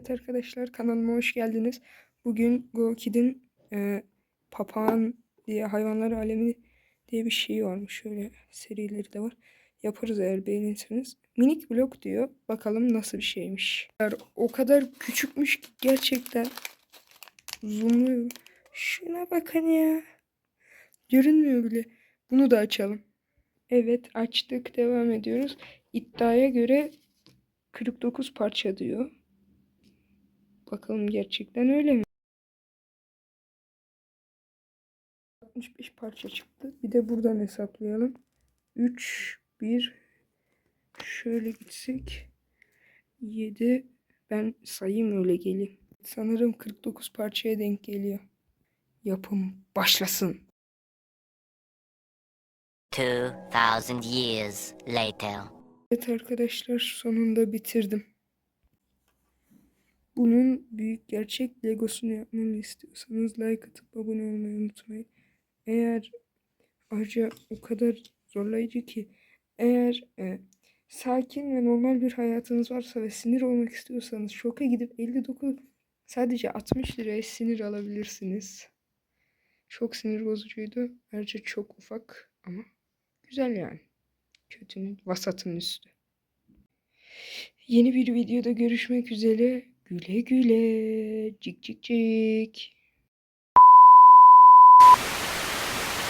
Evet arkadaşlar kanalıma hoş geldiniz. Bugün GoKid'in e, papağan diye hayvanlar alemi diye bir şey varmış. Şöyle serileri de var. Yaparız eğer beğenirseniz. Minik blok diyor. Bakalım nasıl bir şeymiş. O kadar küçükmüş ki gerçekten. Zoomluyorum. Şuna bakın ya. Görünmüyor bile. Bunu da açalım. Evet açtık. Devam ediyoruz. İddiaya göre 49 parça diyor. Bakalım gerçekten öyle mi? 65 parça çıktı. Bir de buradan hesaplayalım. 3, 1, şöyle gitsek 7, ben sayayım öyle geleyim. Sanırım 49 parçaya denk geliyor. Yapım başlasın. 2000 years later. Evet arkadaşlar sonunda bitirdim. Bunun büyük gerçek Legosunu yapmamı istiyorsanız like atıp abone olmayı unutmayın. Eğer ayrıca o kadar zorlayıcı ki eğer e, sakin ve normal bir hayatınız varsa ve sinir olmak istiyorsanız şoka gidip 59 sadece 60 liraya sinir alabilirsiniz. Çok sinir bozucuydu. Ayrıca çok ufak ama güzel yani. Kötünün vasatın üstü. Yeni bir videoda görüşmek üzere. Güle güle. Cik cik cik.